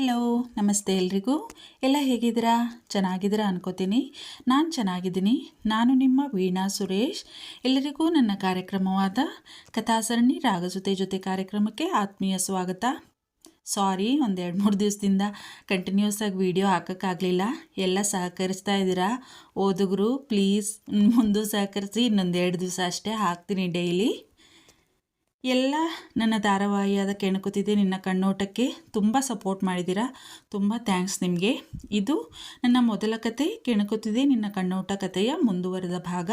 Hello ನಮಸ್ತೆ ಎಲ್ರಿಗೂ. ಎಲ್ಲ ಹೇಗಿದ್ದೀರಾ? ಚೆನ್ನಾಗಿದ್ದೀರಾ ಅನ್ಕೋತೀನಿ. ನಾನು ಚೆನ್ನಾಗಿದ್ದೀನಿ. ನಾನು ನಿಮ್ಮ ವೀಣಾ ಸುರೇಶ್. ಎಲ್ಲರಿಗೂ ನನ್ನ ಕಾರ್ಯಕ್ರಮವಾದ ಕಥಾಸರಣಿ ರಾಗಜೊತೆ ಜೊತೆ ಕಾರ್ಯಕ್ರಮಕ್ಕೆ ಆತ್ಮೀಯ ಸ್ವಾಗತ. ಸಾರಿ ಒಂದೆರಡು ಮೂರು ದಿವಸದಿಂದ ಕಂಟಿನ್ಯೂಸ್ ಆಗಿ ವಿಡಿಯೋ ಹಾಕೋಕ್ಕಾಗಲಿಲ್ಲ. ಎಲ್ಲ ಸಹಕರಿಸ್ತಾ ಇದ್ದೀರಾ? ಓದುಗರು ಪ್ಲೀಸ್ ಮುಂದೆ ಸಹಕರಿಸಿ, ಇನ್ನೊಂದೆರಡು ದಿವಸ ಅಷ್ಟೇ ಹಾಕ್ತೀನಿ ಡೈಲಿ ಎಲ್ಲ ನನ್ನ ಧಾರಾವಾಹಿಯಾದ ಕೆಣಕುತ್ತಿದೆ ನಿನ್ನ ಕಣ್ಣೋಟಕ್ಕೆ ತುಂಬ ಸಪೋರ್ಟ್ ಮಾಡಿದ್ದೀರಾ? ತುಂಬ ಥ್ಯಾಂಕ್ಸ್ ನಿಮಗೆ. ಇದು ನನ್ನ ಮೊದಲ ಕತೆ ಕೆಣಕುತ್ತಿದೆ ನಿನ್ನ ಕಣ್ಣೋಟ ಕಥೆಯ ಮುಂದುವರೆದ ಭಾಗ.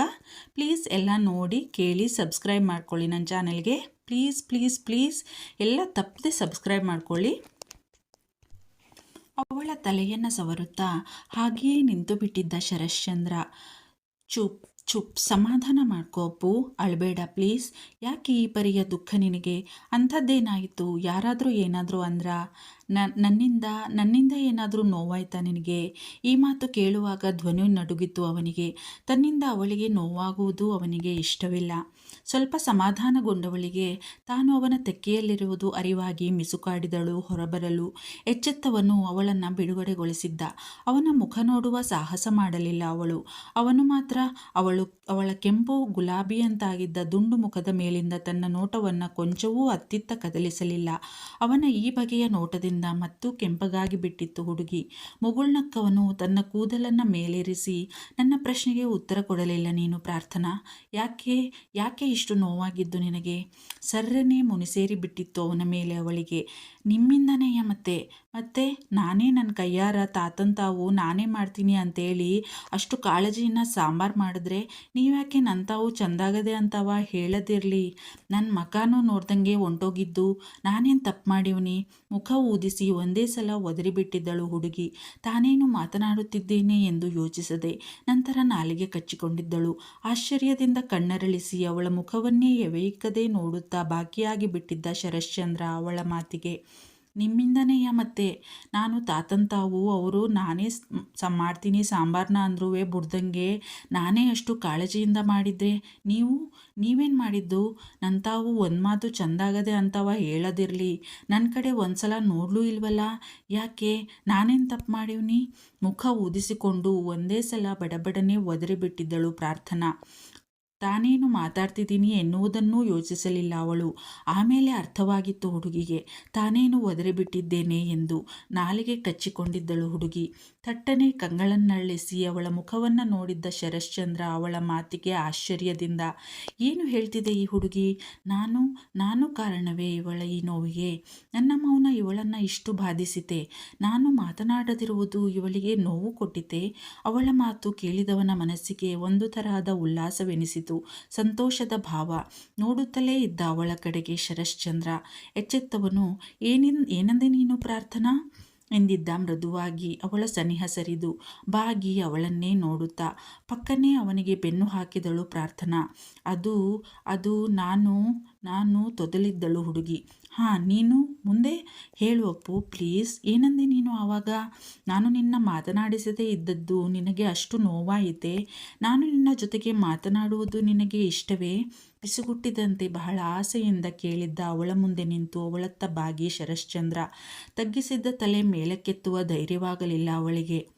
ಪ್ಲೀಸ್ ಎಲ್ಲ ನೋಡಿ, ಕೇಳಿ ಸಬ್ಸ್ಕ್ರೈಬ್ ಮಾಡ್ಕೊಳ್ಳಿ ನನ್ನ ಚಾನಲ್ಗೆ. ಪ್ಲೀಸ್ ಪ್ಲೀಸ್ ಪ್ಲೀಸ್ ಎಲ್ಲ ತಪ್ಪದೆ ಸಬ್ಸ್ಕ್ರೈಬ್ ಮಾಡ್ಕೊಳ್ಳಿ. ಅವಳ ತಲೆಯನ್ನು ಸವರುತ್ತಾ ಹಾಗೆಯೇ ನಿಂತು ಬಿಟ್ಟಿದ್ದ ಶರಶ್ಚಂದ್ರ. ಚುಪ್ ಚುಪ್ ಸಮಾಧಾನ ಮಾಡ್ಕೋ ಅಪ್ಪು. ಅಳಬೇಡ ಪ್ಲೀಸ್. ಯಾಕೆ ಈ ಪರಿಯ ದುಃಖ ನಿನಗೆ? ಅಂಥದ್ದೇನಾಯಿತು? ಯಾರಾದರೂ ಏನಾದರೂ ಅಂದ್ರ? ನನ್ನಿಂದ ನನ್ನಿಂದ ಏನಾದರೂ ನೋವಾಯ್ತಾ ನಿನಗೆ? ಈ ಮಾತು ಕೇಳುವಾಗ ಧ್ವನಿ ನಡುಗಿತ್ತು ಅವನಿಗೆ. ತನ್ನಿಂದ ಅವಳಿಗೆ ನೋವಾಗುವುದು ಅವನಿಗೆ ಇಷ್ಟವಿಲ್ಲ. ಸ್ವಲ್ಪ ಸಮಾಧಾನಗೊಂಡವಳಿಗೆ ತಾನು ಅವನ ತೆಕ್ಕೆಯಲ್ಲಿರುವುದು ಅರಿವಾಗಿ ಮಿಸುಕಾಡಿದಳು, ಹೊರಬರಲು, ಎಚ್ಚೆತ್ತವನು ಅವಳನ್ನು ಬಿಡುಗಡೆಗೊಳಿಸಿದ್ದ. ಅವನ ಮುಖ ನೋಡುವ ಸಾಹಸ ಮಾಡಲಿಲ್ಲ ಅವಳು. ಅವನು ಮಾತ್ರ ಅವಳು, ಅವಳ ಕೆಂಪು ಗುಲಾಬಿಯಂತಾಗಿದ್ದ ದುಂಡು ಮುಖದ ಮೇಲಿಂದ ತನ್ನ ನೋಟವನ್ನು ಕೊಂಚವೂ ಅತ್ತಿತ್ತ ಕದಲಿಸಲಿಲ್ಲ. ಅವನ ಈ ಬಗೆಯ ನೋಟದಿಂದ ಮತ್ತು ಕೆಂಪಗಾಗಿ ಬಿಟ್ಟಿತ್ತು ಹುಡುಗಿ. ಮುಗುಳ್ನಕ್ಕವನು ತನ್ನ ಕೂದಲನ್ನು ಮೇಲೇರಿಸಿ, ನನ್ನ ಪ್ರಶ್ನೆಗೆ ಉತ್ತರ ಕೊಡಲಿಲ್ಲ ನೀನು ಪ್ರಾರ್ಥನಾ. ಯಾಕೆ ಯಾಕೆ ಇಷ್ಟು ನೋವಾಗಿದ್ದು ನಿನಗೆ? ಸರ್ರನೆ ಮುನಿಸೇರಿ ಬಿಟ್ಟಿತ್ತು ಅವನ ಮೇಲೆ ಅವಳಿಗೆ. ನಿಮ್ಮಿಂದನೇ ಮತ್ತೆ? ಮತ್ತೆ ನಾನೇ ನನ್ನ ಕೈಯಾರ, ತಾತನ್ ತಾವು ನಾನೇ ಮಾಡ್ತೀನಿ ಅಂತೇಳಿ ಅಷ್ಟು ಕಾಳಜಿಯನ್ನು ಸಾಂಬಾರು ಮಾಡಿದ್ರೆ ನೀವ್ಯಾಕೆ ನನ್ನ ತಾವು ಚಂದಾಗದೆ ಅಂತವ ಹೇಳದಿರಲಿ. ನನ್ನ ಮಕಾನು ನೋಡ್ದಂಗೆ ಹೊಂಟೋಗಿದ್ದು ನಾನೇನು ತಪ್ಪು ಮಾಡಿವ್ನಿ? ಮುಖ ಊದಿಸಿ ಒಂದೇ ಸಲ ಒದರಿಬಿಟ್ಟಿದ್ದಳು ಹುಡುಗಿ. ತಾನೇನು ಮಾತನಾಡುತ್ತಿದ್ದೇನೆ ಎಂದು ಯೋಚಿಸದೆ ನಂತರ ನಾಲಿಗೆ ಕಚ್ಚಿಕೊಂಡಿದ್ದಳು. ಆಶ್ಚರ್ಯದಿಂದ ಕಣ್ಣರಳಿಸಿ ಅವಳ ಮುಖವನ್ನೇ ಎವೆಯಿಕ್ಕದೆ ನೋಡುತ್ತಾ ಬಾಕಿಯಾಗಿ ಬಿಟ್ಟಿದ್ದ ಶರಶ್ಚಂದ್ರ ಅವಳ ಮಾತಿಗೆ. ನಿಮ್ಮಿಂದನೆಯ ಮತ್ತೆ? ನಾನು ತಾತನ ತಾವು ಅವರು ನಾನೇ ಮಾಡ್ತೀನಿ ಸಾಂಬಾರನ್ನ ಅಂದ್ರೂ ಬುಡ್ದಂಗೆ. ನಾನೇ ಅಷ್ಟು ಕಾಳಜಿಯಿಂದ ಮಾಡಿದ್ದೆ ನೀವು, ನೀವೇನು ಮಾಡಿದ್ದು? ನನ್ನ ತಾವು ಒಂದು ಮಾತು ಚಂದಾಗದೆ ಅಂತವ ಹೇಳೋದಿರಲಿ. ನನ್ನ ಕಡೆ ಒಂದು ಸಲ ನೋಡ್ಲೂ ಇಲ್ವಲ್ಲ? ಯಾಕೆ? ನಾನೇನು ತಪ್ಪು ಮಾಡಿವ್ನಿ ಮುಖ ಊದಿಸಿಕೊಂಡು ಒಂದೇ ಸಲ ಬಡಬಡನೆ ಒದರಿಬಿಟ್ಟಿದ್ದಳು ಪ್ರಾರ್ಥನಾ. ತಾನೇನು ಮಾತಾಡ್ತಿದ್ದೀನಿ ಎನ್ನುವುದನ್ನೂ ಯೋಚಿಸಲಿಲ್ಲ ಅವಳು. ಆಮೇಲೆ ಅರ್ಥವಾಗಿತ್ತು ಹುಡುಗಿಗೆ. ತಾನೇನು ಒದರಿಬಿಟ್ಟಿದ್ದೇನೆ ಎಂದು ನಾಲಿಗೆ ಕಚ್ಚಿಕೊಂಡಿದ್ದಳು ಹುಡುಗಿ. ಥಟ್ಟನೆ ಕಂಗಳನ್ನಳ್ಳಿಸಿ ಅವಳ ಮುಖವನ್ನು ನೋಡಿದ್ದ ಶರಶ್ಚಂದ್ರ ಅವಳ ಮಾತಿಗೆ ಆಶ್ಚರ್ಯದಿಂದ, ಏನು ಹೇಳ್ತಿದೆ ಈ ಹುಡುಗಿ? ನಾನು ನಾನು ಕಾರಣವೇ ಇವಳ ಈ ನೋವಿಗೆ? ನನ್ನ ಮೌನ ಇವಳನ್ನು ಇಷ್ಟು ಬಾಧಿಸಿತೆ? ನಾನು ಮಾತನಾಡದಿರುವುದು ಇವಳಿಗೆ ನೋವು ಕೊಟ್ಟಿತೆ? ಅವಳ ಮಾತು ಕೇಳಿದವನ ಮನಸ್ಸಿಗೆ ಒಂದು ತರಹದ ಉಲ್ಲಾಸವೆನಿಸಿತು, ಸಂತೋಷದ ಭಾವ. ನೋಡುತ್ತಲೇ ಇದ್ದ ಅವಳ ಕಡೆಗೆ ಶರಶ್ಚಂದ್ರ ಎಚ್ಚೆತ್ತವನು, ಏನಿನ್, ಏನಂದೆ ನೀನು ಪ್ರಾರ್ಥನಾ? ಎಂದಿದ್ದ ಮೃದುವಾಗಿ ಅವಳ ಸನಿಹ ಸರಿದು ಬಾಗಿ ಅವಳನ್ನೇ ನೋಡುತ್ತಾ ಪಕ್ಕನೇ ಅವನಿಗೆ ಬೆನ್ನು ಹಾಕಿದಳು ಪ್ರಾರ್ಥನಾ. ಅದು ಅದು, ನಾನು ನಾನು ತೊದಲಿದ್ದಳು ಹುಡುಗಿ. ಹಾಂ, ನೀನು ಮುಂದೆ ಹೇಳು ಅಪ್ಪು ಪ್ಲೀಸ್ ಏನಂದೆ ನೀನು ಆವಾಗ? ನಾನು ನಿನ್ನ ಮಾತನಾಡಿಸದೇ ಇದ್ದದ್ದು ನಿನಗೆ ಅಷ್ಟು ನೋವಾಯಿತೆ. ನಾನು ನಿನ್ನ ಜೊತೆಗೆ ಮಾತನಾಡುವುದು ನಿನಗೆ ಇಷ್ಟವೇ? ಪಿಸುಗುಟ್ಟಿದಂತೆ ಬಹಳ ಆಸೆಯಿಂದ ಕೇಳಿದ್ದ ಅವಳ ಮುಂದೆ ನಿಂತು ಅವಳತ್ತ ಬಾಗಿ ಶರಶ್ಚಂದ್ರ ತಗ್ಗಿಸಿದ್ದ ತಲೆ ಮೇಲಕ್ಕೆತ್ತುವ ಧೈರ್ಯವಾಗಲಿಲ್ಲ ಅವಳಿಗೆ.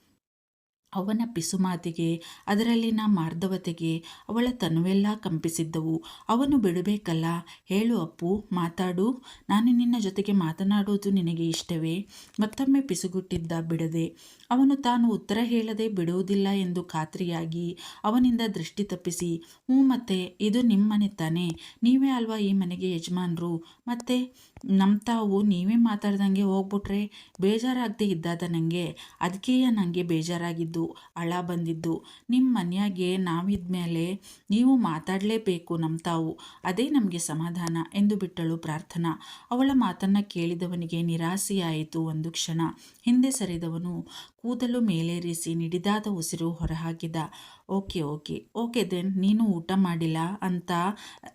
ಅವನ ಪಿಸುಮಾತಿಗೆ ಅದರಲ್ಲಿನ ಮಾರ್ಧವತೆಗೆ ಅವಳ ತನುವೆಲ್ಲ ಕಂಪಿಸಿದ್ದವು. ಅವನು ಬಿಡಬೇಕಲ್ಲ? ಹೇಳು ಅಪ್ಪು, ಮಾತಾಡು. ನಾನು ನಿನ್ನ ಜೊತೆಗೆ ಮಾತನಾಡುವುದು ನಿನಗೆ ಇಷ್ಟವೇ? ಮತ್ತೊಮ್ಮೆ ಪಿಸುಗುಟ್ಟಿದ್ದ ಬಿಡದೆ. ಅವನು ತಾನು ಉತ್ತರ ಹೇಳದೆ ಬಿಡುವುದಿಲ್ಲ ಎಂದು ಖಾತ್ರಿಯಾಗಿ ಅವನಿಂದ ದೃಷ್ಟಿ ತಪ್ಪಿಸಿ, ಹ್ಞೂ ಮತ್ತೆ, ಇದು ನಿಮ್ಮನೆ ತಾನೇ? ತಾನೆ ನೀವೇ ಅಲ್ವಾ ಈ ಮನೆಗೆ ಯಜಮಾನ್ರು? ಮತ್ತೆ, ನಮ್ಮ ತಾವು ನೀವೇ ಮಾತಾಡ್ದಂಗೆ ಹೋಗ್ಬಿಟ್ರೆ ಬೇಜಾರಾಗದೆ ಇದ್ದಾದ ನನಗೆ ಅದಕ್ಕೆಯ ನನಗೆ ಬೇಜಾರಾಗಿದ್ದು. ಹಳ ಬಂದಿದ್ದು. ನಿಮ್ಮ ಮನೆಯಾಗೆ ನಾವಿದ್ಮೇಲೆ ನೀವು ಮಾತಾಡಲೇಬೇಕು ನಮ್ಮ ತಾವು. ಅದೇ ನಮಗೆ ಸಮಾಧಾನ ಎಂದು ಬಿಟ್ಟಳು ಪ್ರಾರ್ಥನಾ. ಅವಳ ಮಾತನ್ನು ಕೇಳಿದವನಿಗೆ ನಿರಾಸೆಯಾಯಿತು ಒಂದು ಕ್ಷಣ. ಹಿಂದೆ ಸರಿದವನು ಕೂದಲು ಮೇಲೇರಿಸಿ ನಿಡಿದಾದ ಉಸಿರು ಹೊರಹಾಕಿದ. Okay okay. ಓಕೆ ದೆನ್, ನೀನು ಊಟ ಮಾಡಿಲ್ಲ ಅಂತ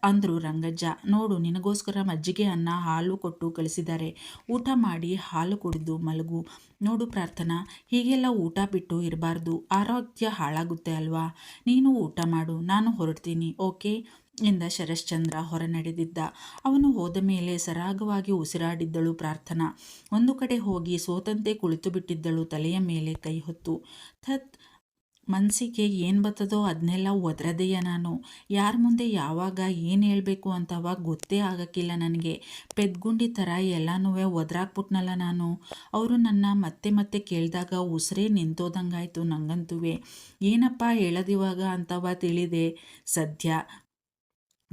ಅಂದರು ರಂಗಜ್ಜ. ನೋಡು, ನಿನಗೋಸ್ಕರ ಮಜ್ಜಿಗೆ ಅನ್ನ, ಹಾಲು ಕೊಟ್ಟು ಕಳಿಸಿದ್ದಾರೆ. ಊಟ ಮಾಡಿ ಹಾಲು ಕುಡಿದು ಮಲಗು. ನೋಡು ಪ್ರಾರ್ಥನಾ, ಹೀಗೆಲ್ಲ ಊಟ ಬಿಟ್ಟು ಇರಬಾರ್ದು. ಆರೋಗ್ಯ ಹಾಳಾಗುತ್ತೆ ಅಲ್ವಾ? ನೀನು ಊಟ ಮಾಡು, ನಾನು ಹೊರಡ್ತೀನಿ, ಓಕೆ? ಎಂದ ಶರಶ್ಚಂದ್ರ ಹೊರ ನಡೆದಿದ್ದ ಅವನು ಹೋದ ಮೇಲೆ ಸರಾಗವಾಗಿ ಉಸಿರಾಡಿದ್ದಳು ಪ್ರಾರ್ಥನಾ. ಒಂದು ಕಡೆ ಹೋಗಿ ಸೋತಂತೆ ಕುಳಿತು ಬಿಟ್ಟಿದ್ದಳು ತಲೆಯ ಮೇಲೆ ಕೈ ಹೊತ್ತು. ಥತ್ ಮನಸ್ಸಿಗೆ ಏನು ಬತ್ತದೋ ಅದನ್ನೆಲ್ಲ ಒದ್ರದೆಯ ನಾನು? ಯಾರ ಮುಂದೆ ಯಾವಾಗ ಏನು ಹೇಳಬೇಕು ಅಂತವಾಗ ಗೊತ್ತೇ ಆಗೋಕ್ಕಿಲ್ಲ ನನಗೆ. ಪೆದ್ಗುಂಡಿ ಥರ ಎಲ್ಲನೂ ಒದ್ರಾಕ್ಬಿಟ್ನಲ್ಲ ನಾನು. ಅವರು ನನ್ನ ಮತ್ತೆ ಮತ್ತೆ ಕೇಳಿದಾಗ ಉಸಿರೇ ನಿಂತೋದಂಗಾಯಿತು ನನಗಂತೂ ಏನಪ್ಪ ಹೇಳೋದಿವಾಗ ಅಂತವ ತಿಳಿದೆ. ಸದ್ಯ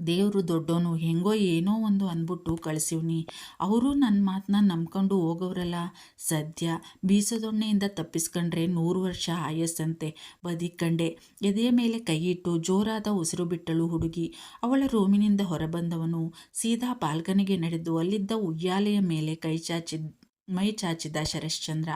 ದೇವರು ದೊಡ್ಡೋನು, ಹೆಂಗೋ ಏನೋ ಒಂದು ಅಂದ್ಬಿಟ್ಟು ಕಳಿಸಿವ್ನಿ ಅವರು ನನ್ನ ಮಾತನ್ನ ನಂಬ್ಕೊಂಡು ಹೋಗೋರಲ್ಲ ಸದ್ಯ ಬೀಸದೊಣ್ಣೆಯಿಂದ ತಪ್ಪಿಸ್ಕೊಂಡ್ರೆ ನೂರು ವರ್ಷ ಆಯಸ್ಸಂತೆ. ಬದಿಕಂಡೆ. ಎದೆಯ ಮೇಲೆ ಕೈಯಿಟ್ಟು ಜೋರಾದ ಉಸಿರು ಬಿಟ್ಟಳು ಹುಡುಗಿ. ಅವಳ ರೂಮಿನಿಂದ ಹೊರಬಂದವನು. ಸೀದಾ ಬಾಲ್ಕನಿಗೆ ನಡೆದು ಅಲ್ಲಿದ್ದ ಉಯ್ಯಾಲೆಯ ಮೇಲೆ ಕೈ ಚಾಚಿದ್ ಮೈ ಚಾಚಿದ ಶರಶ್ಚಂದ್ರ.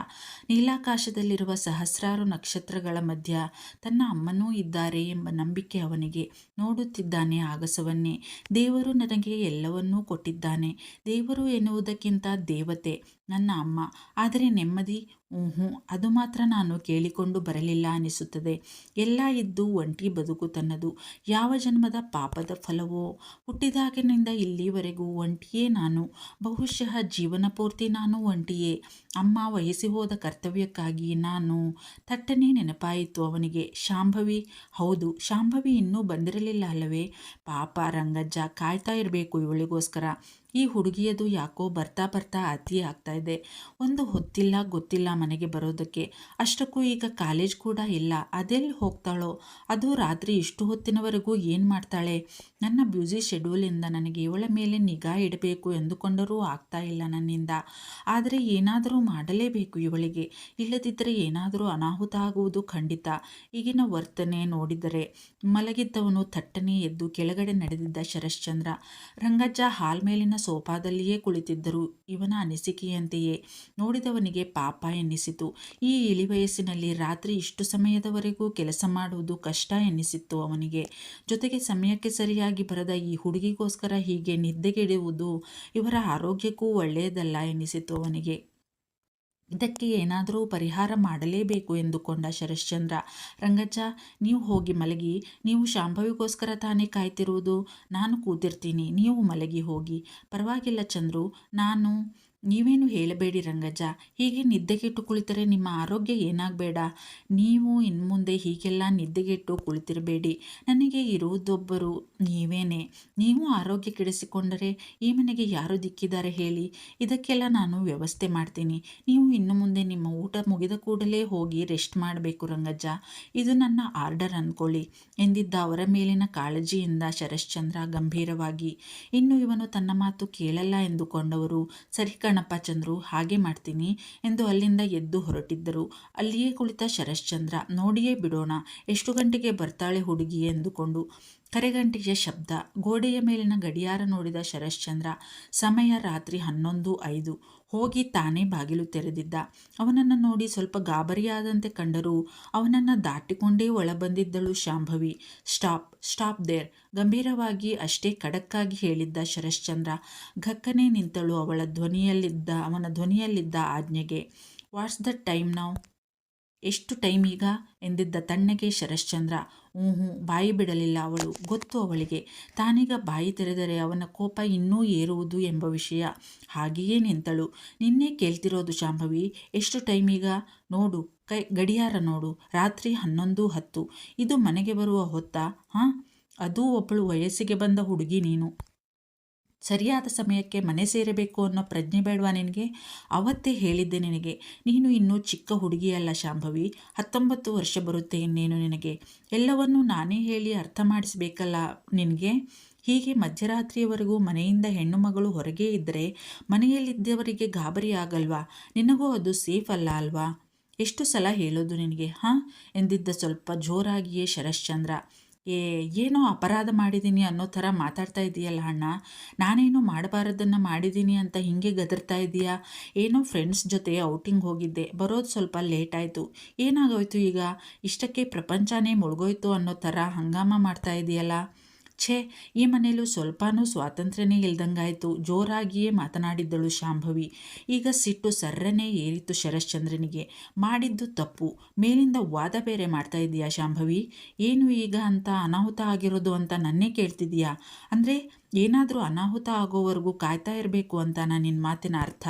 ನೀಲಾಕಾಶದಲ್ಲಿರುವ ಸಹಸ್ರಾರು ನಕ್ಷತ್ರಗಳ ಮಧ್ಯ ತನ್ನ ಅಮ್ಮನೂ ಇದ್ದಾರೆ ಎಂಬ ನಂಬಿಕೆ ಅವನಿಗೆ. ನೋಡುತ್ತಿದ್ದಾನೆ ಆಗಸವನ್ನೇ. ದೇವರು ನನಗೆ ಎಲ್ಲವನ್ನೂ ಕೊಟ್ಟಿದ್ದಾನೆ. ದೇವರು ಎನ್ನುವುದಕ್ಕಿಂತ ದೇವತೆ. ನನ್ನ ಅಮ್ಮ. ಆದರೆ ನೆಮ್ಮದಿ ಹ್ಞೂ ಅದು ಮಾತ್ರ ನಾನು ಕೇಳಿಕೊಂಡು ಬರಲಿಲ್ಲ ಅನಿಸುತ್ತದೆ. ಎಲ್ಲ ಇದ್ದು ಒಂಟಿ ಬದುಕು ತನ್ನದು. ಯಾವ ಜನ್ಮದ ಪಾಪದ ಫಲವೋ? ಹುಟ್ಟಿದಾಗಿನಿಂದ ಇಲ್ಲಿವರೆಗೂ ಒಂಟಿಯೇ ನಾನು. ಬಹುಶಃ ಜೀವನ ಪೂರ್ತಿ ನಾನು ಒಂಟಿಯೇ. ಅಮ್ಮ ವಹಿಸಿ ಹೋದ ಕರ್ತವ್ಯಕ್ಕಾಗಿ ನಾನು ಥಟ್ಟನೆ ನೆನಪಾಯಿತು ಅವನಿಗೆ. ಶಾಂಭವಿ, ಹೌದು, ಶಾಂಭವಿ ಇನ್ನೂ ಬಂದಿರಲಿಲ್ಲ ಅಲ್ಲವೇ? ಪಾಪ ರಂಗಜ್ಜ ಕಾಯ್ತಾ ಇರಬೇಕು ಇವಳಿಗೋಸ್ಕರ. ಈ ಹುಡುಗಿಯದು ಯಾಕೋ ಬರ್ತಾ ಬರ್ತಾ ಅತಿ ಆಗ್ತಾ ಇದೆ. ಒಂದು ಹೊತ್ತಿಲ್ಲ ಗೊತ್ತಿಲ್ಲ ಮನೆಗೆ ಬರೋದಕ್ಕೆ. ಅಷ್ಟಕ್ಕೂ ಈಗ ಕಾಲೇಜ್ ಕೂಡ ಇಲ್ಲ. ಅದೆಲ್ಲಿ ಹೋಗ್ತಾಳೋ? ಅದು ರಾತ್ರಿ ಇಷ್ಟು ಹೊತ್ತಿನವರೆಗೂ ಏನು ಮಾಡ್ತಾಳೆ? ನನ್ನ ಬ್ಯೂಸಿ ಶೆಡ್ಯೂಲಿಂದ ನನಗೆ ಇವಳ ಮೇಲೆ ನಿಗಾ ಇಡಬೇಕು ಎಂದುಕೊಂಡರೂ ಆಗ್ತಾ ಇಲ್ಲ ನನ್ನಿಂದ. ಆದರೆ ಏನಾದರೂ ಮಾಡಲೇಬೇಕು ಇವಳಿಗೆ. ಇಲ್ಲದಿದ್ದರೆ ಏನಾದರೂ ಅನಾಹುತ ಆಗುವುದು ಖಂಡಿತ. ಈಗಿನ ವರ್ತನೆ ನೋಡಿದರೆ ಮಲಗಿದ್ದವನು ಥಟ್ಟನೆ ಎದ್ದು ಕೆಳಗಡೆ ನಡೆದಿದ್ದ ಶರಶ್ಚಂದ್ರ. ರಂಗಜ್ಜ ಹಾಲ್ ಮೇಲಿನ ಸೋಫಾದಲ್ಲಿಯೇ ಕುಳಿತಿದ್ದರು. ಇವನ ಅನಿಸಿಕೆಯಂತೆಯೇ ನೋಡಿದವನಿಗೆ ಪಾಪ ಎನ್ನಿಸಿತು. ಈ ಇಳಿವಯಸ್ಸಿನಲ್ಲಿ ರಾತ್ರಿ ಇಷ್ಟು ಸಮಯದವರೆಗೂ ಕೆಲಸ ಮಾಡುವುದು ಕಷ್ಟ ಎನ್ನಿಸಿತ್ತು ಅವನಿಗೆ. ಜೊತೆಗೆ ಸಮಯಕ್ಕೆ ಸರಿಯಾಗಿ ಬರದ ಈ ಹುಡುಗಿಗೋಸ್ಕರ ಹೀಗೆ ನಿದ್ದೆಗೆಡುವುದು ಇವರ ಆರೋಗ್ಯಕ್ಕೂ ಒಳ್ಳೆಯದಲ್ಲ ಎನಿಸಿತು ಅವನಿಗೆ. ಇದಕ್ಕೆ ಏನಾದರೂ ಪರಿಹಾರ ಮಾಡಲೇಬೇಕು ಎಂದುಕೊಂಡ ಶರಶ್ಚಂದ್ರ, ರಂಗಜ್ಜ, ನೀವು ಹೋಗಿ ಮಲಗಿ, ನೀವು ಶಾಂಭವಿಗೋಸ್ಕರ ತಾನೇ ಕಾಯ್ತಿರುವುದು? ನಾನು ಕೂತಿರ್ತೀನಿ, ನೀವು ಮಲಗಿ ಹೋಗಿ. ಪರವಾಗಿಲ್ಲ ಚಂದ್ರು, ನಾನು ನೀವೇನು ಹೇಳಬೇಡಿ ರಂಗಜ್ಜ. ಹೀಗೆ ನಿದ್ದೆಗೆಟ್ಟು ಕುಳಿತರೆ ನಿಮ್ಮ ಆರೋಗ್ಯ ಏನಾಗಬೇಡ. ನೀವು ಇನ್ಮುಂದೆ ಹೀಗೆಲ್ಲ ನಿದ್ದೆಗೆಟ್ಟು ಕುಳಿತಿರಬೇಡಿ. ನನಗೆ ಇರುವುದೊಬ್ಬರು ನೀವೇನೇ. ನೀವು ಆರೋಗ್ಯ ಕೆಡಿಸಿಕೊಂಡರೆ ಈ ಮನೆಗೆ ಯಾರು ದಿಕ್ಕಿದ್ದಾರೆ ಹೇಳಿ. ಇದಕ್ಕೆಲ್ಲ ನಾನು ವ್ಯವಸ್ಥೆ ಮಾಡ್ತೀನಿ. ನೀವು ಇನ್ನು ಮುಂದೆ ನಿಮ್ಮ ಊಟ ಮುಗಿದ ಕೂಡಲೇ ಹೋಗಿ ರೆಸ್ಟ್ ಮಾಡಬೇಕು ರಂಗಜ್ಜ. ಇದು ನನ್ನ ಆರ್ಡರ್ ಅಂದ್ಕೊಳ್ಳಿ ಎಂದಿದ್ದ ಅವರ ಮೇಲಿನ ಕಾಳಜಿಯಿಂದ ಶರಶ್ಚಂದ್ರ ಗಂಭೀರವಾಗಿ. ಇನ್ನು ಇವನು ತನ್ನ ಮಾತು ಕೇಳಲ್ಲ ಎಂದುಕೊಂಡವರು. ಸರಿ ಕಣಪ್ಪ ಚಂದ್ರು ಹಾಗೆ ಮಾಡ್ತೀನಿ ಎಂದು ಅಲ್ಲಿಂದ ಎದ್ದು ಹೊರಟಿದ್ದರು. ಅಲ್ಲಿಯೇ ಕುಳಿತ ಶರಶ್ಚಂದ್ರ, ನೋಡಿಯೇ ಬಿಡೋಣ, ಎಷ್ಟು ಗಂಟೆಗೆ ಬರ್ತಾಳೆ ಹುಡುಗಿ ಎಂದುಕೊಂಡು ಕರೆಗಂಟೆಯ ಶಬ್ದ, ಗೋಡೆಯ ಮೇಲಿನ ಗಡಿಯಾರ ನೋಡಿದ ಶರಶ್ಚಂದ್ರ, ಸಮಯ ರಾತ್ರಿ ಹನ್ನೊಂದು ಐದು. ಹೋಗಿ ತಾನೇ ಬಾಗಿಲು ತೆರೆದಿದ್ದ. ಅವನನ್ನು ನೋಡಿ ಸ್ವಲ್ಪ ಗಾಬರಿಯಾದಂತೆ ಕಂಡರೂ ಅವನನ್ನು ದಾಟಿಕೊಂಡೇ ಒಳಬಂದಿದ್ದಳು ಶಾಂಭವಿ. ಸ್ಟಾಪ್ ಸ್ಟಾಪ್ ದೇರ್, ಗಂಭೀರವಾಗಿ ಅಷ್ಟೇ ಖಡಕ್ಕಾಗಿ ಹೇಳಿದ್ದ ಶರಶ್ಚಂದ್ರ. ಘಕ್ಕನೆ ನಿಂತಳು ಅವಳ ಧ್ವನಿಯಲ್ಲಿದ್ದ, ಅವನ ಧ್ವನಿಯಲ್ಲಿದ್ದ ಆಜ್ಞೆಗೆ. ವಾಟ್ಸ್ ದ ಟೈಮ್ ನಾವು? ಎಷ್ಟು ಟೈಮ್ ಈಗ? ಎಂದಿದ್ದ ತಣ್ಣಗೆ ಶರಶ್ಚಂದ್ರ. ಹ್ಞೂ ಹ್ಞೂ ಬಾಯಿ ಬಿಡಲಿಲ್ಲ ಅವಳು. ಗೊತ್ತು ಅವಳಿಗೆ. ತಾನೀಗ ಬಾಯಿ ತೆರೆದರೆ ಅವನ ಕೋಪ ಇನ್ನೂ ಏರುವುದು ಎಂಬ ವಿಷಯ. ಹಾಗೆಯೇ ನಿಂತಳು. ನಿನ್ನೆ ಕೇಳ್ತಿರೋದು ಶಾಂಭವಿ, ಎಷ್ಟು ಟೈಮ್ ಈಗ? ನೋಡು, ಕೈ, ಗಡಿಯಾರ ನೋಡು. ರಾತ್ರಿ ಹನ್ನೊಂದು ಹತ್ತು. ಇದು ಮನೆಗೆ ಬರುವ ಹೊತ್ತಾ, ಹಾಂ? ಅದೂ ಒಬ್ಬಳು ವಯಸ್ಸಿಗೆ ಬಂದ ಹುಡುಗಿ ನೀನು. ಸರಿಯಾದ ಸಮಯಕ್ಕೆ ಮನೆ ಸೇರಬೇಕು ಅನ್ನೋ ಪ್ರಜ್ಞೆ ಬೇಡವಾ ನಿನಗೆ? ಅವತ್ತೇ ಹೇಳಿದ್ದೆ ನಿನಗೆ. ನೀನು ಇನ್ನೂ ಚಿಕ್ಕ ಹುಡುಗಿಯಲ್ಲ ಶಾಂಭವಿ. ಹತ್ತೊಂಬತ್ತು ವರ್ಷ ಬರುತ್ತೆ ಇನ್ನೇನು ನಿನಗೆ. ಎಲ್ಲವನ್ನೂ ನಾನೇ ಹೇಳಿ ಅರ್ಥ ಮಾಡಿಸಬೇಕಲ್ಲ ನಿನಗೆ? ಹೀಗೆ ಮಧ್ಯರಾತ್ರಿಯವರೆಗೂ ಮನೆಯಿಂದ ಹೆಣ್ಣು ಮಗಳು ಹೊರಗೆ ಇದ್ದರೆ ಮನೆಯಲ್ಲಿದ್ದವರಿಗೆ ಗಾಬರಿ ಆಗಲ್ವಾ? ನಿನಗೂ ಅದು ಸೇಫ್ ಅಲ್ಲ ಅಲ್ವಾ? ಎಷ್ಟು ಸಲ ಹೇಳೋದು ನಿನಗೆ, ಹಾಂ? ಎಂದಿದ್ದ ಸ್ವಲ್ಪ ಜೋರಾಗಿಯೇ ಶರಶ್ಚಂದ್ರ. ಏನೋ ಅಪರಾಧ ಮಾಡಿದ್ದೀನಿ ಅನ್ನೋ ಥರ ಮಾತಾಡ್ತಾ ಇದೆಯಲ್ಲ ಅಣ್ಣ. ನಾನೇನು ಮಾಡಬಾರದನ್ನು ಮಾಡಿದ್ದೀನಿ ಅಂತ ಹಿಂಗೆ ಗದರ್ತಾ ಇದೆಯಾ? ಏನೋ ಫ್ರೆಂಡ್ಸ್ ಜೊತೆ ಔಟಿಂಗ್ ಹೋಗಿದ್ದೆ. ಬರೋದು ಸ್ವಲ್ಪ ಲೇಟ್ ಆಯಿತು. ಏನಾಗೋಯ್ತು ಈಗ? ಇಷ್ಟಕ್ಕೆ ಪ್ರಪಂಚನೇ ಮುಳುಗೋಯ್ತು ಅನ್ನೋ ಥರ ಹಂಗಾಮ ಮಾಡ್ತಾ ಇದೆಯಲ್ಲ? ಛೇ, ಈ ಮನೆಯಲ್ಲೂ ಸ್ವಲ್ಪನೂ ಸ್ವಾತಂತ್ರ್ಯನೇ ಇಲ್ದಂಗಾಯಿತು. ಜೋರಾಗಿಯೇ ಮಾತನಾಡಿದ್ದಳು ಶಾಂಭವಿ. ಈಗ ಸಿಟ್ಟು ಸರ್ರನೇ ಏರಿತ್ತು ಶರಶ್ಚಂದ್ರನಿಗೆ. ಮಾಡಿದ್ದು ತಪ್ಪು. ಮೇಲಿಂದ ವಾದ ಬೇರೆ ಮಾಡ್ತಾ ಇದೀಯಾ ಶಾಂಭವಿ? ಏನು ಈಗ ಅಂತ ಅನಾಹುತ ಆಗಿರೋದು ಅಂತ ನನ್ನೇ ಕೇಳ್ತಿದೀಯಾ ಅಂದರೆ ಏನಾದರೂ ಅನಾಹುತ ಆಗೋವರೆಗೂ ಕಾಯ್ತಾ ಇರಬೇಕು ಅಂತ ನಿನ್ನ ಮಾತಿನ ಅರ್ಥ?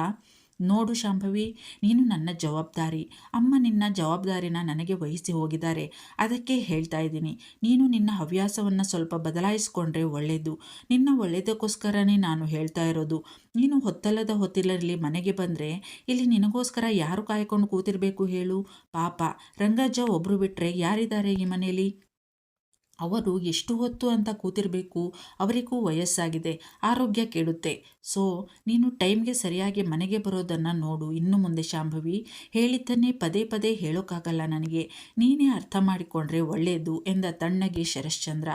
ನೋಡು ಶಾಂಭವಿ, ನೀನು ನನ್ನ ಜವಾಬ್ದಾರಿ. ಅಮ್ಮ ನಿನ್ನ ಜವಾಬ್ದಾರಿನ ನನಗೆ ವಹಿಸಿ ಹೋಗಿದ್ದಾರೆ. ಅದಕ್ಕೆ ಹೇಳ್ತಾ ಇದ್ದೀನಿ. ನೀನು ನಿನ್ನ ಹವ್ಯಾಸವನ್ನು ಸ್ವಲ್ಪ ಬದಲಾಯಿಸಿಕೊಂಡ್ರೆ ಒಳ್ಳೆಯದು ನಿನ್ನ ಒಳ್ಳೆಯದಕ್ಕೋಸ್ಕರನೇ ನಾನು ಹೇಳ್ತಾ ಇರೋದು. ನೀನು ಹೊತ್ತಲ್ಲದ ಹೊತ್ತಿಲರಲ್ಲಿ ಮನೆಗೆ ಬಂದರೆ ಇಲ್ಲಿ ನಿನಗೋಸ್ಕರ ಯಾರು ಕಾಯ್ಕೊಂಡು ಕೂತಿರಬೇಕು ಹೇಳು? ಪಾಪ, ರಂಗಜ್ಜ ಒಬ್ಬರು ಬಿಟ್ಟರೆ ಯಾರಿದ್ದಾರೆ ಈ ಮನೆಯಲ್ಲಿ? ಅವರು ಎಷ್ಟು ಹೊತ್ತು ಅಂತ ಕೂತಿರಬೇಕು? ಅವರಿಗೂ ವಯಸ್ಸಾಗಿದೆ. ಆರೋಗ್ಯ ಕೆಡುತ್ತೆ. ಸೊ, ನೀನು ಟೈಮ್ಗೆ ಸರಿಯಾಗಿ ಮನೆಗೆ ಬರೋದನ್ನು ನೋಡು. ಇನ್ನು ಮುಂದೆ ಶಾಂಭವಿ, ಹೇಳಿದ್ದನ್ನೇ ಪದೇ ಪದೇ ಹೇಳೋಕ್ಕಾಗಲ್ಲ ನನಗೆ. ನೀನೇ ಅರ್ಥ ಮಾಡಿಕೊಂಡ್ರೆ ಒಳ್ಳೆಯದು ಎಂದ ತಣ್ಣಗೆ ಶರಶ್ಚಂದ್ರ.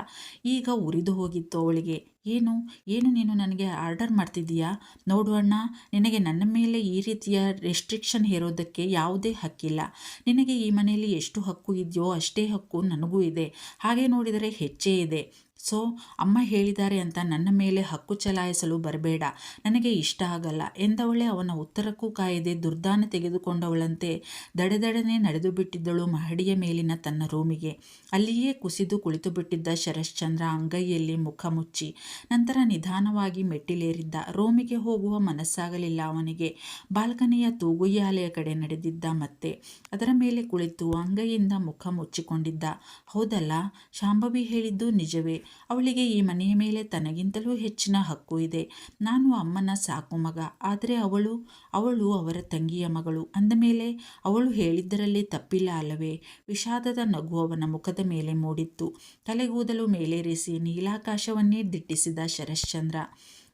ಈಗ ಉರಿದು ಹೋಗಿತ್ತು ಅವಳಿಗೆ. ಏನು? ಏನು ನೀನು ನನಗೆ ಆರ್ಡರ್ ಮಾಡ್ತಿದ್ದೀಯಾ? ನೋಡುವಣ್ಣ ನಿನಗೆ ನನ್ನ ಮೇಲೆ ಈ ರೀತಿಯ ರೆಸ್ಟ್ರಿಕ್ಷನ್ ಹೇರೋದಕ್ಕೆ ಯಾವುದೇ ಹಕ್ಕಿಲ್ಲ. ನಿನಗೆ ಈ ಮನೆಯಲ್ಲಿ ಎಷ್ಟು ಹಕ್ಕು ಇದೆಯೋ ಅಷ್ಟೇ ಹಕ್ಕು ನನಗೂ ಇದೆ. ಹಾಗೆ ನೋಡಿದರೆ ಹೆಚ್ಚೇ ಇದೆ. ಸೊ ಅಮ್ಮ ಹೇಳಿದ್ದಾರೆ ಅಂತ ನನ್ನ ಮೇಲೆ ಹಕ್ಕು ಚಲಾಯಿಸಲು ಬರಬೇಡ. ನನಗೆ ಇಷ್ಟ ಆಗಲ್ಲ. ಎಂದವಳೆ ಅವನ ಉತ್ತರಕ್ಕೂ ಕಾಯದೆ ದುರ್ದಾನ ತೆಗೆದುಕೊಂಡವಳಂತೆ ದಡೆದಡನೆ ನಡೆದು ಬಿಟ್ಟಿದ್ದಳು ಮಹಡಿಯ ಮೇಲಿನ ತನ್ನ ರೂಮಿಗೆ. ಅಲ್ಲಿಯೇ ಕುಸಿದು ಕುಳಿತು ಬಿಟ್ಟಿದ್ದ ಶರಶ್ಚಂದ್ರ ಅಂಗೈಯಲ್ಲಿ ಮುಖ ಮುಚ್ಚಿ, ನಂತರ ನಿಧಾನವಾಗಿ ಮೆಟ್ಟಿಲೇರಿದ್ದ. ರೂಮಿಗೆ ಹೋಗುವ ಮನಸ್ಸಾಗಲಿಲ್ಲ ಅವನಿಗೆ. ಬಾಲ್ಕನಿಯ ತೂಗುಯ್ಯಾಲೆಯ ಕಡೆ ನಡೆದಿದ್ದ ಮತ್ತೆ ಅದರ ಮೇಲೆ ಕುಳಿತು ಅಂಗೈಯಿಂದ ಮುಖ ಮುಚ್ಚಿಕೊಂಡಿದ್ದ. ಹೌದಲ್ಲ? ಶಾಂಭವಿ ಹೇಳಿದ್ದು ನಿಜವೇ. ಅವಳಿಗೆ ಈ ಮನೆಯ ಮೇಲೆ ತನಗಿಂತಲೂ ಹೆಚ್ಚಿನ ಹಕ್ಕು ಇದೆ. ನಾನು ಅಮ್ಮನ ಸಾಕು ಮಗ. ಆದರೆ ಅವಳು ಅವಳು ಅವರ ತಂಗಿಯ ಮಗಳು. ಅಂದ ಮೇಲೆ ಅವಳು ಹೇಳಿದ್ದರಲ್ಲಿ ತಪ್ಪಿಲ್ಲ ಅಲ್ಲವೇ? ವಿಷಾದದ ನಗು ಅವನ ಮುಖದ ಮೇಲೆ ಮೂಡಿತ್ತು. ತಲೆಗೂದಲು ಮೇಲೇರಿಸಿ ನೀಲಾಕಾಶವನ್ನೇ ದಿಟ್ಟಿಸಿದ ಶರಶ್ಚಂದ್ರ.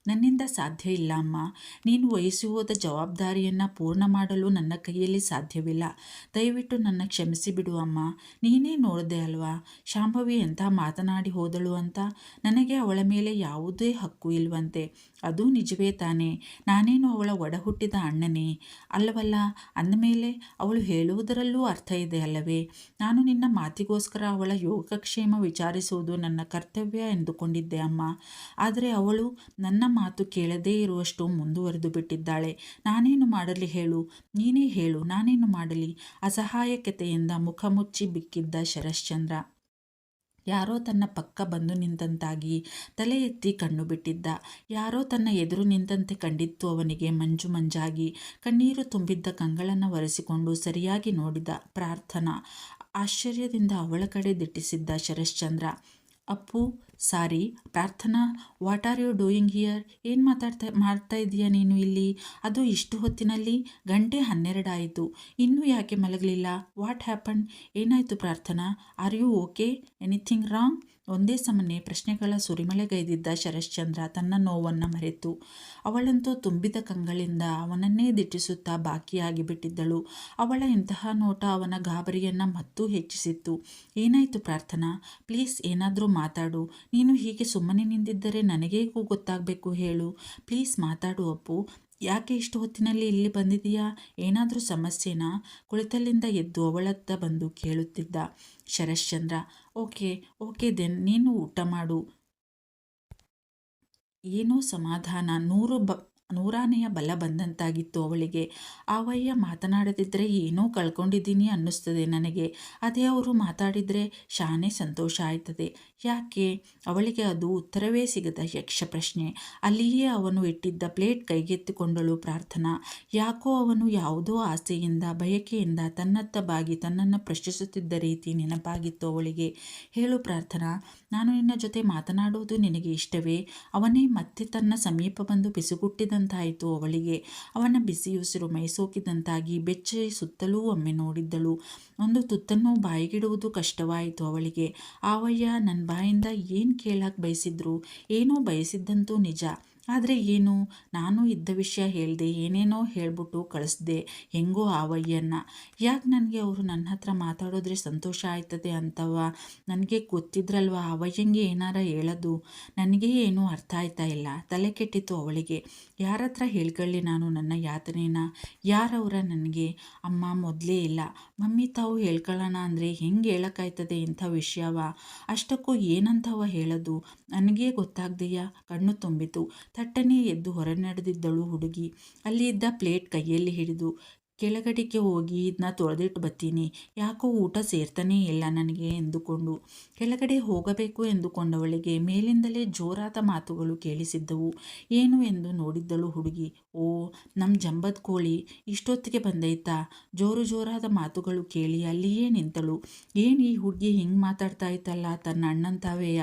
ನನ್ನಿಂದ ಸಾಧ್ಯ ಇಲ್ಲ, ಅಮ್ಮ. ನೀನು ವಹಿಸಿ ಹೋದ ಜವಾಬ್ದಾರಿಯನ್ನು ಪೂರ್ಣ ಮಾಡಲು ನನ್ನ ಕೈಯಲ್ಲಿ ಸಾಧ್ಯವಿಲ್ಲ. ದಯವಿಟ್ಟು ನನ್ನ ಕ್ಷಮಿಸಿ ಬಿಡು, ಅಮ್ಮ. ನೀನೇ ನೋಡಿದೆ ಅಲ್ವಾ? ಶಾಂಭವಿ ಎಂಥ ಮಾತನಾಡಿ ಹೋದಳು ಅಂತ? ನನಗೆ ಅವಳ ಮೇಲೆ ಯಾವುದೇ ಹಕ್ಕು ಇಲ್ವಂತೆ. ಅದು ನಿಜವೇ ತಾನೇ. ನಾನೇನು ಅವಳ ಒಡಹುಟ್ಟಿದ ಅಣ್ಣನೇ? ಅಲ್ಲವಲ್ಲ ಅಂದಮೇಲೆ ಅವಳು ಹೇಳುವುದರಲ್ಲೂ ಅರ್ಥ ಇದೆ ಅಲ್ಲವೇ? ನಾನು ನಿನ್ನ ಮಾತಿಗೋಸ್ಕರ ಅವಳ ಯೋಗಕ್ಷೇಮ ವಿಚಾರಿಸುವುದು ನನ್ನ ಕರ್ತವ್ಯ ಎಂದುಕೊಂಡಿದ್ದೆ ಅಮ್ಮ. ಆದರೆ ಅವಳು ನನ್ನ ಮಾತು ಕೇಳದೇ ಇರುವಷ್ಟು ಮುಂದುವರೆದು ಬಿಟ್ಟಿದ್ದಾಳೆ. ನಾನೇನು ಮಾಡಲಿ ಹೇಳು. ನೀನೇ ಹೇಳು, ನಾನೇನು ಮಾಡಲಿ? ಅಸಹಾಯಕತೆಯಿಂದ ಮುಖ ಮುಚ್ಚಿ ಬಿಕ್ಕಿದ್ದ ಶರಶ್ಚಂದ್ರ. ಯಾರೋ ತನ್ನ ಪಕ್ಕ ಬಂದು ನಿಂತಂತಾಗಿ ತಲೆ ಎತ್ತಿ ಕಣ್ಣು ಬಿಟ್ಟಿದ್ದ. ಯಾರೋ ತನ್ನ ಎದುರು ನಿಂತಂತೆ ಕಂಡಿತ್ತು ಅವನಿಗೆ ಮಂಜು ಮಂಜಾಗಿ. ಕಣ್ಣೀರು ತುಂಬಿದ್ದ ಕಂಗಳನ್ನು ಒರೆಸಿಕೊಂಡು ಸರಿಯಾಗಿ ನೋಡಿದ ಪ್ರಾರ್ಥನಾ. ಆಶ್ಚರ್ಯದಿಂದ ಅವಳ ಕಡೆ ದಿಟ್ಟಿಸಿದ್ದ Sharaschandra, Appu sorry, Prarthana what are you doing here ಏನು ಮಾತಾಡ್ತಾ, ಮಾಡ್ತಾ ಇದೀಯಾ ನೀನು ಇಲ್ಲಿ? ಅದು ಇಷ್ಟು ಹೊತ್ತಿನಲ್ಲಿ ಗಂಟೆ ಹನ್ನೆರಡಾಯಿತು. ಇನ್ನೂ ಯಾಕೆ ಮಲಗಲಿಲ್ಲ? ವಾಟ್ ಹ್ಯಾಪನ್ ಏನಾಯಿತು Prarthana? Are you okay anything wrong ಒಂದೇ ಸಮನೆ ಪ್ರಶ್ನೆಗಳ ಸುರಿಮಳೆಗೈದಿದ್ದ ಶರಶ್ಚಂದ್ರ ತನ್ನ ನೋವನ್ನು ಮರೆತು. ಅವಳಂತೂ ತುಂಬಿದ ಕಂಗಳಿಂದ ಅವನನ್ನೇ ದಿಟ್ಟಿಸುತ್ತಾ ಬಾಕಿಯಾಗಿ ಬಿಟ್ಟಿದ್ದಳು ಅವಳ ಇಂತಹ ನೋಟ ಅವನ ಗಾಬರಿಯನ್ನು ಮತ್ತೂ ಹೆಚ್ಚಿಸಿತ್ತು. ಏನಾಯಿತು ಪ್ರಾರ್ಥನಾ? ಪ್ಲೀಸ್ ಏನಾದರೂ ಮಾತಾಡು. ನೀನು ಹೀಗೆ ಸುಮ್ಮನೆ ನಿಂದಿದ್ದರೆ ನನಗೇಗೂ ಗೊತ್ತಾಗಬೇಕು ಹೇಳು. ಪ್ಲೀಸ್ ಮಾತಾಡು ಅಪ್ಪು. ಯಾಕೆ ಇಷ್ಟು ಹೊತ್ತಿನಲ್ಲಿ ಇಲ್ಲಿ ಬಂದಿದೆಯಾ ಏನಾದರೂ ಸಮಸ್ಯೆನಾ? ಕುಳಿತಲ್ಲಿಂದ ಎದ್ದು ಅವಳತ್ತ ಬಂದು ಕೇಳುತ್ತಿದ್ದ ಶರಶ್ಚಂದ್ರ, ಓಕೆ ಓಕೆ ದೆನ್, ನೀನು ಊಟ ಮಾಡು. ಏನೋ ಸಮಾಧಾನ, ನೂರು ಬ ನೂರಾನೆಯ ಬಲ ಬಂದಂತಾಗಿತ್ತು ಅವಳಿಗೆ. ಆವಯ್ಯ ಮಾತನಾಡದಿದ್ದರೆ ಏನೋ ಕಳ್ಕೊಂಡಿದ್ದೀನಿ ಅನ್ನಿಸ್ತದೆ ನನಗೆ. ಅದೇ ಅವರು ಮಾತಾಡಿದರೆ ಶಾನೆ ಸಂತೋಷ ಆಯ್ತದೆ. ಯಾಕೆ? ಅವಳಿಗೆ ಅದು ಉತ್ತರವೇ ಸಿಗದ ಯಕ್ಷ ಪ್ರಶ್ನೆ. ಅಲ್ಲಿಯೇ ಅವನು ಇಟ್ಟಿದ್ದ ಪ್ಲೇಟ್ ಕೈಗೆತ್ತಿಕೊಂಡಳು ಪ್ರಾರ್ಥನಾ. ಯಾಕೋ ಅವನು ಯಾವುದೋ ಆಸೆಯಿಂದ, ಬಯಕೆಯಿಂದ ತನ್ನತ್ತ ಬಾಗಿ ತನ್ನನ್ನು ಪ್ರಶ್ನಿಸುತ್ತಿದ್ದ ರೀತಿ ನೆನಪಾಗಿತ್ತು ಅವಳಿಗೆ. ಹೇಳು ಪ್ರಾರ್ಥನಾ. ನಾನು ನಿನ್ನ ಜೊತೆ ಮಾತನಾಡುವುದು ನಿನಗೆ ಇಷ್ಟವೇ? ಅವನೇ ಮತ್ತೆ ತನ್ನ ಸಮೀಪ ಬಂದು ಬಿಸುಗುಟ್ಟಿದಂತಾಯಿತು ಅವಳಿಗೆ. ಅವನ ಬಿಸಿಯುಸಿರು ಮೈಸೋಕಿದಂತಾಗಿ ಬೆಚ್ಚಿ ಸುತ್ತಲೂ ಒಮ್ಮೆ ನೋಡಿದ್ದಳು. ಒಂದು ತುತ್ತನ್ನು ಬಾಯಿಗಿಡುವುದು ಕಷ್ಟವಾಯಿತು ಅವಳಿಗೆ. ಆವಯ್ಯ ನನ್ನ ಬಾಯಿಂದ ಏನು ಕೇಳಕ್ಕೆ ಬಯಸಿದ್ರು? ಏನೋ ಬಯಸಿದ್ದಂತೂ ನಿಜ. ಆದರೆ ಏನು? ನಾನು ಇದ್ದ ವಿಷಯ ಹೇಳಿದೆ, ಏನೇನೋ ಹೇಳ್ಬಿಟ್ಟು ಕಳಿಸ್ದೆ, ಹೆಂಗೋ ಆವಯ್ಯನ ಯಾಕೆ ನನಗೆ ಅವರು ನನ್ನ ಹತ್ರ ಮಾತಾಡಿದ್ರೆ ಸಂತೋಷ ಆಯ್ತದೆ ಅಂತವ? ನನಗೆ ಗೊತ್ತಿದ್ರಲ್ವ ಅವಯ್ಯಂಗೆ ಏನಾರ ಹೇಳೋದು? ನನಗೆ ಏನೂ ಅರ್ಥ ಆಯ್ತಾ ಇಲ್ಲ. ತಲೆ ಕೆಟ್ಟಿತ್ತು ಅವಳಿಗೆ. ಯಾರ ಹತ್ರ ಹೇಳ್ಕೊಳ್ಳಿ ನಾನು ನನ್ನ ಯಾತನೆನ? ಯಾರವರ ನನಗೆ? ಅಮ್ಮ ಮೊದಲೇ ಇಲ್ಲ. ಮಮ್ಮಿ ತಾವು ಹೇಳ್ಕೊಳ್ಳೋಣ ಅಂದರೆ ಹೆಂಗೆ ಹೇಳೋಕ್ಕಾಯ್ತದೆ ಇಂಥ ವಿಷಯವ? ಅಷ್ಟಕ್ಕೂ ಏನಂತವ ಹೇಳೋದು? ನನಗೇ ಗೊತ್ತಾಗ್ದೆಯಾ? ಕಣ್ಣು ತುಂಬಿತು. ತಟ್ಟನೆ ಎದ್ದು ಹೊರ ನಡೆದಿದ್ದಳು ಹುಡುಗಿ. ಅಲ್ಲಿ ಇದ್ದ ಪ್ಲೇಟ್ ಕೈಯಲ್ಲಿ ಹಿಡಿದು ಕೆಳಗಡೆಗೆ ಹೋಗಿ ಇದನ್ನ ತೊಳೆದಿಟ್ಟು ಬತ್ತೀನಿ ಯಾಕೋ ಊಟ ಸೇರ್ತಾನೇ ಇಲ್ಲ ನನಗೆ ಎಂದುಕೊಂಡು. ಕೆಳಗಡೆ ಹೋಗಬೇಕು ಎಂದುಕೊಂಡವಳಿಗೆ ಮೇಲಿಂದಲೇ ಜೋರಾದ ಮಾತುಗಳು ಕೇಳಿಸಿದ್ದವು. ಏನು ಎಂದು ನೋಡಿದ್ದಳು ಹುಡುಗಿ. ಓ ನಮ್ಮ ಜಂಬದ ಕೋಳಿ ಇಷ್ಟೊತ್ತಿಗೆ ಬಂದೈತಾ? ಜೋರು ಜೋರಾದ ಮಾತುಗಳು ಕೇಳಿ ಅಲ್ಲಿಯೇ ನಿಂತಳು. ಏನು ಈ ಹುಡುಗಿ ಹಿಂಗೆ ಮಾತಾಡ್ತಾ ಇತ್ತಲ್ಲ ತನ್ನ ಅಣ್ಣಂತಾವೆಯ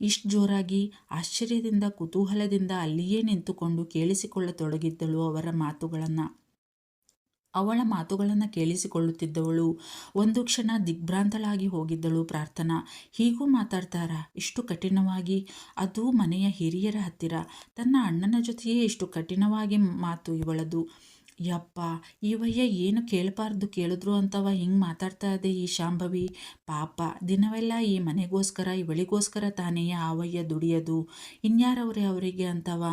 ಇಷ್ಟು ಜೋರಾಗಿ ಆಶ್ಚರ್ಯದಿಂದ ಕುತೂಹಲದಿಂದ ಅಲ್ಲಿಯೇ ನಿಂತುಕೊಂಡು ಕೇಳಿಸಿಕೊಳ್ಳತೊಡಗಿದ್ದಳು ಅವರ ಮಾತುಗಳನ್ನು. ಅವಳ ಮಾತುಗಳನ್ನು ಕೇಳಿಸಿಕೊಳ್ಳುತ್ತಿದ್ದವಳು. ಒಂದು ಕ್ಷಣ ದಿಗ್ಭ್ರಾಂತಳಾಗಿ ಹೋಗಿದ್ದಳು ಪ್ರಾರ್ಥನಾ. ಹೀಗೂ ಮಾತಾಡ್ತಾರಾ? ಇಷ್ಟು ಕಠಿಣವಾಗಿ? ಅದು ಮನೆಯ ಹಿರಿಯರ ಹತ್ತಿರ. ತನ್ನ ಅಣ್ಣನ ಜೊತೆಯೇ ಇಷ್ಟು ಕಠಿಣವಾಗಿ ಮಾತು ಇವಳದು. ಯಪ್ಪ ಇವಯ್ಯ ಏನು ಕೇಳಬಾರ್ದು ಕೇಳಿದ್ರು ಅಂತವ ಹಿಂಗೆ ಮಾತಾಡ್ತಾ ಇದೆ ಈ ಶಾಂಭವಿ. ಪಾಪ, ದಿನವೆಲ್ಲ ಈ ಮನೆಗೋಸ್ಕರ ಇವಳಿಗೋಸ್ಕರ ತಾನೇ ಆವಯ್ಯ ದುಡಿಯೋದು. ಇನ್ಯಾರವ್ರೆ ಅವರಿಗೆ ಅಂತವ?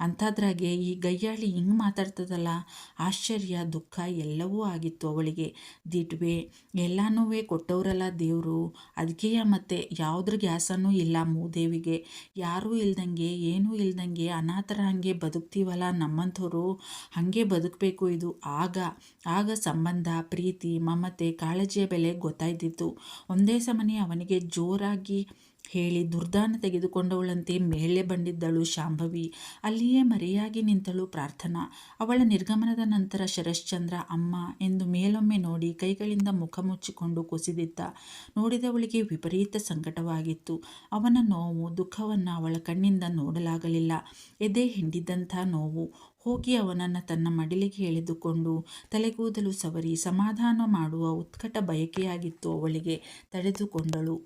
ಅಂಥದ್ರಾಗೆ ಈ ಗಯ್ಯಾಳಿ ಹಿಂಗೆ ಮಾತಾಡ್ತದಲ್ಲ? ಆಶ್ಚರ್ಯ, ದುಃಖ ಎಲ್ಲವೂ ಆಗಿತ್ತು ಅವಳಿಗೆ. ದಿಟ್ವೆ, ಎಲ್ಲನೂ ಕೊಟ್ಟವರಲ್ಲ ದೇವರು. ಅದಕ್ಕೆಯ ಮತ್ತೆ ಯಾವುದ್ರ ಗ್ಯಾಸನೂ ಇಲ್ಲ ಮೂದೇವಿಗೆ. ಯಾರೂ ಇಲ್ದಂಗೆ, ಏನೂ ಇಲ್ದಂಗೆ ಅನಾಥರ ಹಾಗೆ ಬದುಕ್ತೀವಲ್ಲ ನಮ್ಮಂಥವ್ರು. ಹಾಗೆ ಬದುಕಬೇಕು ಇದು ಆಗ ಆಗ ಸಂಬಂಧ, ಪ್ರೀತಿ, ಮಮತೆ, ಕಾಳಜಿಯ ಬೆಲೆ ಗೊತ್ತಾಯ್ತಿತ್ತು ಒಂದೇ ಸಮನೆ ಅವನಿಗೆ ಜೋರಾಗಿ ಹೇಳಿ ದುರ್ದಾನ ತೆಗೆದುಕೊಂಡವಳಂತೆ ಮೇಲೆ ಬಂದಿದ್ದಳು ಶಾಂಭವಿ. ಅಲ್ಲಿಯೇ ಮರೆಯಾಗಿ ನಿಂತಳು ಪ್ರಾರ್ಥನಾ. ಅವಳ ನಿರ್ಗಮನದ ನಂತರ ಶರಶ್ಚಂದ್ರ, ಅಮ್ಮ ಎಂದು ಮೇಲೊಮ್ಮೆ ನೋಡಿ ಕೈಗಳಿಂದ ಮುಖ ಮುಚ್ಚಿಕೊಂಡು ಕುಸಿದಿದ್ದ. ನೋಡಿದವಳಿಗೆ ವಿಪರೀತ ಸಂಕಟವಾಗಿತ್ತು. ಅವನ ನೋವು, ದುಃಖವನ್ನು ಅವಳ ಕಣ್ಣಿಂದ ನೋಡಲಾಗಲಿಲ್ಲ. ಎದೆ ಹಿಂಡಿದ್ದಂಥ ನೋವು ಹೋಗಿ ಅವನನ್ನು ತನ್ನ ಮಡಿಲಿಗೆ ಎಳೆದುಕೊಂಡು ತಲೆಗೂದಲು ಸವರಿ ಸಮಾಧಾನ ಮಾಡುವ ಉತ್ಕಟ ಬಯಕೆಯಾಗಿತ್ತು ಅವಳಿಗೆ. ತಡೆದುಕೊಂಡಳು.